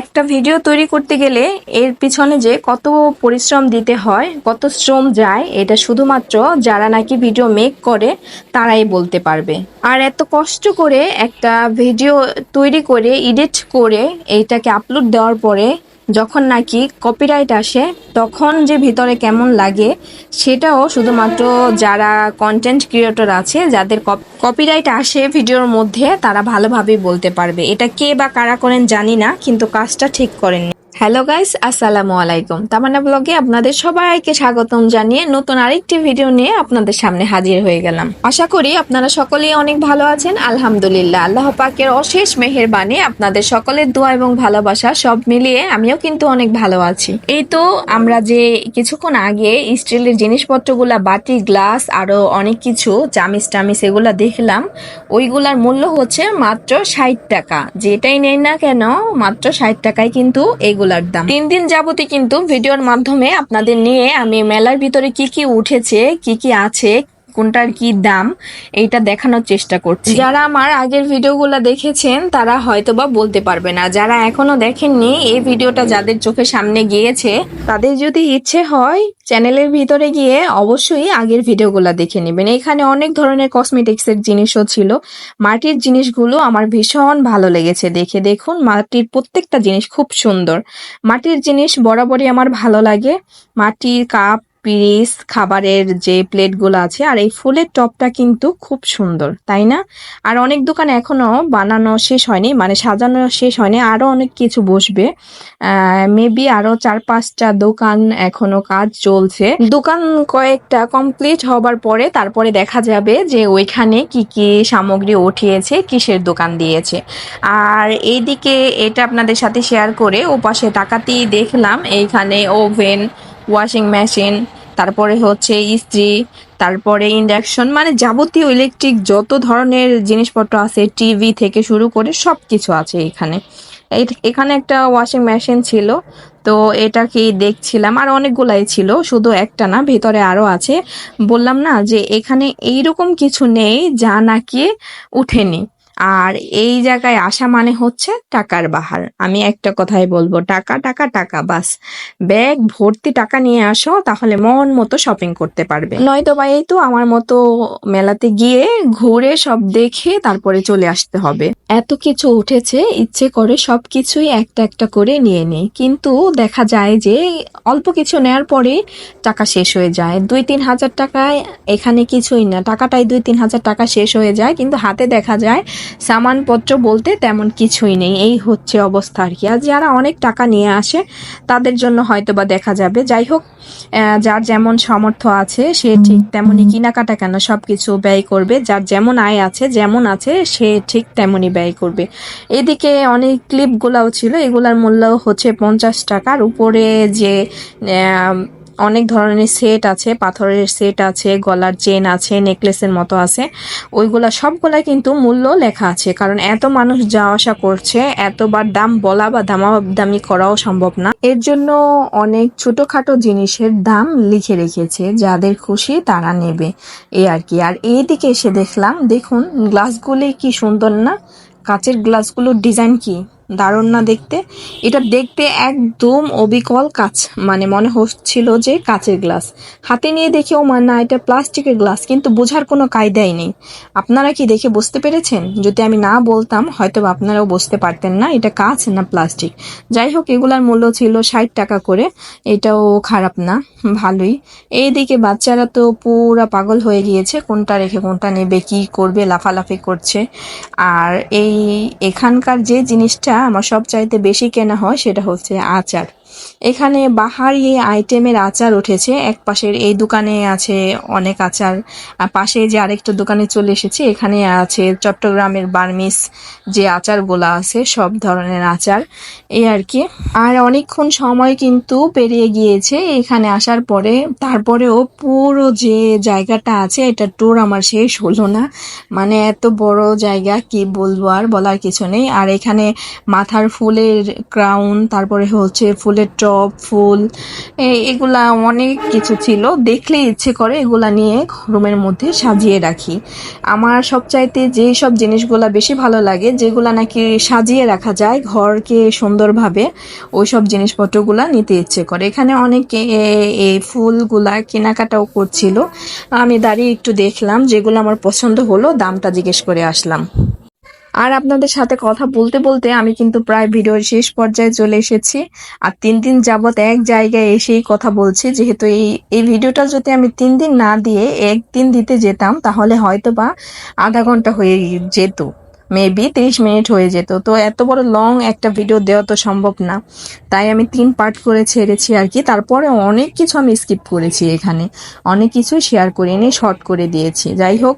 একটা ভিডিও তৈরি করতে গেলে এর পিছনে যে কত পরিশ্রম দিতে হয়, কত শ্রম যায়, এটা শুধুমাত্র যারা নাকি ভিডিও মেক করে, তারাই বলতে পারবে। আর এত কষ্ট করে একটা ভিডিও তৈরি করে এডিট করে, এইটাকে আপলোড দেওয়ার পরে যখন নাকি কপিরাইট আসে, তখন যে ভিতরে কেমন লাগে, সেটাও শুধুমাত্র যারা কন্টেন্ট ক্রিয়েটর আছে, যাদের কপিরাইট আসে ভিডিওর মধ্যে, তারা ভালোভাবেই বলতে পারবে। এটা কে বা কারা করেন জানি না, কিন্তু কাজটা ঠিক করেননি। হ্যালো গাইস আসসালামু আলাইকুম তামান্না ব্লগে আপনাদের সবাইকে স্বাগতম জানিয়ে নতুন আরেকটি ভিডিও নিয়ে আপনাদের সামনে হাজির হয়ে গেলাম। আশা করি আপনারা সকলেই অনেক ভালো আছেন। আলহামদুলিল্লাহ, আল্লাহ পাকের অশেষ মেহেরবানি আপনাদের সকলের দোয়া এবং ভালোবাসা সব মিলিয়ে আমিও কিন্তু অনেক ভালো আছি। এই তো আমরা যে কিছুক্ষণ আগে স্টিলের জিনিসপত্রগুলা, বাটি, গ্লাস, আরও অনেক কিছু, চামিচ টামিচ এগুলা দেখলাম, ওইগুলার মূল্য হচ্ছে মাত্র ষাট টাকা। যেটাই নেই না কেন, মাত্র ষাট টাকায় কিন্তু এগুলার দাম। তিন দিন যাবতই কিন্তু ভিডিওর মাধ্যমে আপনাদের নিয়ে আমি মেলার ভিতরে কি কি উঠেছে, কি কি আছে কোনটার কি দাম, এইটা দেখানোর চেষ্টা করছি। যারা আমার আগের ভিডিওগুলো দেখেছেন, তারা হয়তো বা বলতে পারবে না। যারা এখনও দেখেননি, এই ভিডিওটা যাদের চোখের সামনে গিয়েছে, তাদের যদি ইচ্ছে হয়, চ্যানেলের ভিতরে গিয়ে অবশ্যই আগের ভিডিওগুলো দেখে নেবেন। এখানে অনেক ধরনের কসমেটিক্স এর জিনিসও ছিল। মাটির জিনিসগুলো আমার ভীষণ ভালো লেগেছে দেখে। দেখুন, মাটির প্রত্যেকটা জিনিস খুব সুন্দর। মাটির জিনিস বরাবরই আমার ভালো লাগে। মাটির কাপ পিরিস, খাবারের যে প্লেটগুলো আছে, আর এই ফুলের টপটা কিন্তু খুব সুন্দর, তাই না? আর অনেক দোকান এখনও বানানো শেষ হয়নি মানে সাজানো শেষ হয়নি, আরও অনেক কিছু বসবে। মেবি আরও চার পাঁচটা দোকান এখনও কাজ চলছে। দোকান কয়েকটা কমপ্লিট হবার পরে তারপরে দেখা যাবে যে ওইখানে কি কি সামগ্রী উঠিয়েছে, কিসের দোকান দিয়েছে। আর এইদিকে এটা আপনাদের সাথে শেয়ার করে ও পাশে টাকাতেই দেখলাম, এইখানে ওভেন ওয়াশিং মেশিন তারপরে হচ্ছে ইস্ত্রি, তারপরে ইন্ডাকশন মানে যাবতীয় ইলেকট্রিক যত ধরনের জিনিসপত্র আছে টিভি থেকে শুরু করে সব কিছু আছে এখানে। এখানে একটা ওয়াশিং মেশিন ছিল, তো এটা কি দেখছিলাম, আর অনেকগুলাই ছিল, শুধু একটা না, ভেতরে আরও আছে। বললাম না যে এখানে এইরকম কিছু নেই যা নাকি উঠেনি। আর এই জায়গায় আসা মানে হচ্ছে টাকার বাহার। আমি একটা কথাই বলব, টাকা টাকা টাকা, বাস। ব্যাগ, ভর্তি টাকা নিয়ে আসো, তাহলে মন মতো শপিং করতে পারবে। নয়তো বা এই তো আমার মতো মেলাতে গিয়ে ঘুরে সব দেখে তারপরে চলে আসতে হবে। এত কিছু উঠেছে, ইচ্ছে করে সব কিছুই একটা একটা করে নিয়ে নেই। কিন্তু দেখা যায় যে অল্প কিছু নেয়ার পরে টাকা শেষ হয়ে যায়। দুই, তিন হাজার টাকায় এখানে কিছুই না। টাকাটাই দুই, তিন হাজার টাকা শেষ হয়ে যায়। কিন্তু হাতে দেখা যায় সামানপত্র বলতে তেমন কিছুই নেই। এই হচ্ছে অবস্থা আর কি। আর যারা অনেক টাকা নিয়ে আসে তাদের জন্য হয়তো বা দেখা যাবে। যাই হোক যার যেমন সামর্থ্য আছে সে ঠিক তেমনই কেনাকাটা কেন? সবকিছু ব্যয় করবে। যার যেমন আয় আছে যেমন আছে সে ঠিক তেমনই ব্যয় করবে। এদিকে অনেক ক্লিপগুলাও ছিল। এগুলার মূল্য হচ্ছে পঞ্চাশ টাকার। উপরে যে অনেক ধরনের সেট আছে, পাথরের সেট আছে, গলার চেন আছে নেকলেসের মতো আছে। ওইগুলা সবগুলা কিন্তু মূল্য লেখা আছে, কারণ এত মানুষ যাওয়া আসা করছে, এতবার দাম বলা বা দামাদামি করাও সম্ভব না। এর জন্য অনেক ছোটখাটো জিনিসের দাম লিখে রেখেছে, যাদের খুশি তারা নেবে। এই আর কি। আর এই এইদিকে এসে দেখলাম, দেখুন গ্লাসগুলি কি সুন্দর না? কাচের গ্লাসগুলোর ডিজাইন কি? দারুণ না দেখতে। এটা দেখতে একদম অবিকল কাচ মানে মনে হচ্ছিল যে কাচের গ্লাস। হাতে নিয়ে দেখেও মানে না এটা প্লাস্টিকের গ্লাস, কিন্তু বোঝার কোনো কায়দাই নেই। আপনারা কি দেখে বুঝতে পেরেছেন? যদি আমি না বলতাম হয়তো আপনারাও বুঝতে পারতেন না এটা কাচ না প্লাস্টিক। যাই হোক, এগুলার মূল্য ছিল ষাট টাকা করে। এটাও খারাপ না, ভালোই। এইদিকে বাচ্চারা তো পুরা পাগল হয়ে গিয়েছে, কোনটা রেখে কোনটা নেবে, কি করবে, লাফালাফি করছে। আর এই এখানকার যে জিনিসটা আমার সব চাইতে বেশি কেনা হয় সেটা হচ্ছে আচার। এখানে বাহারি আইটেমের আচার উঠেছে। এক পাশের এই দোকানে আছে অনেক আচার। পাশে যে আরেকটা দোকানে চলে এসেছে, এখানে আছে চট্টগ্রামের বার্মিস যে আচারগুলো আছে, সব ধরনের আচার। এই আর কি। আর অনেকক্ষণ সময় কিন্তু পেরিয়ে গিয়েছে এখানে আসার পরে। তারপরেও পুরো যে জায়গাটা আছে, এটা ট্যুর আমার শেষ হলো না। মানে এত বড় জায়গা, কি বলব আর বলার কিছু নেই। আর এখানে মাথার ফুলের ক্রাউন তারপরে হচ্ছে ফুলের ফুলের টব ফুল এগুলা অনেক কিছু ছিল। দেখলে ইচ্ছে করে এগুলা নিয়ে রুমের মধ্যে সাজিয়ে রাখি। আমার সবচাইতে যেই সব জিনিসগুলা বেশি ভালো লাগে, যেগুলা নাকি সাজিয়ে রাখা যায় ঘরকে সুন্দরভাবে ওই সব জিনিসপত্রগুলা নিতে ইচ্ছে করে। এখানে অনেকে এই ফুলগুলা কেনাকাটাও করছিল। আমি দাঁড়িয়ে একটু দেখলাম, যেগুলো আমার পছন্দ হলো, দামটা জিজ্ঞেস করে আসলাম। আর আপনাদের সাথে কথা বলতে বলতে আমি কিন্তু প্রায় ভিডিওর শেষ পর্যায়ে চলে এসেছি। আর তিন দিন যাবৎ এক জায়গায় এসেই কথা বলছি, যেহেতু এই এই ভিডিওটা যদি আমি তিন দিন না দিয়ে একদিন দিতে যেতাম, তাহলে হয়তো বা আধা ঘণ্টা হয়ে যেত। মেবি তিরিশ মিনিট হয়ে যেত। তো এত বড় লং একটা ভিডিও দেওয়া তো সম্ভব না। তাই আমি তিন পার্ট করে ছেড়েছি আর কি। তারপরে অনেক কিছু আমি স্কিপ করেছি এখানে। অনেক কিছু শেয়ার করিনি শর্ট করে দিয়েছি। যাই হোক,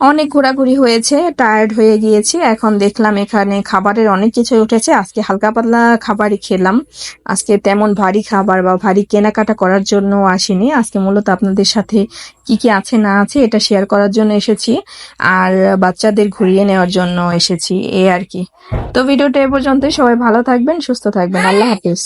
অনেক ঘোরাঘুরি হয়েছে টায়ার্ড হয়ে গিয়েছি। এখন দেখলাম এখানে খাবারের অনেক কিছু উঠেছে। আজকে হালকা পাতলা খাবারই খেলাম। আজকে তেমন ভারী খাবার বা ভারী কেনাকাটা করার জন্য আসিনি। আজকে মূলত আপনাদের সাথে কি কি আছে না আছে এটা শেয়ার করার জন্য এসেছি। আর বাচ্চাদের ঘুরিয়ে নেওয়ার জন্য এসেছি এই আর কি। তো ভিডিওটা এ পর্যন্ত সবাই ভালো থাকবেন, সুস্থ থাকবেন। আল্লাহ হাফিজ।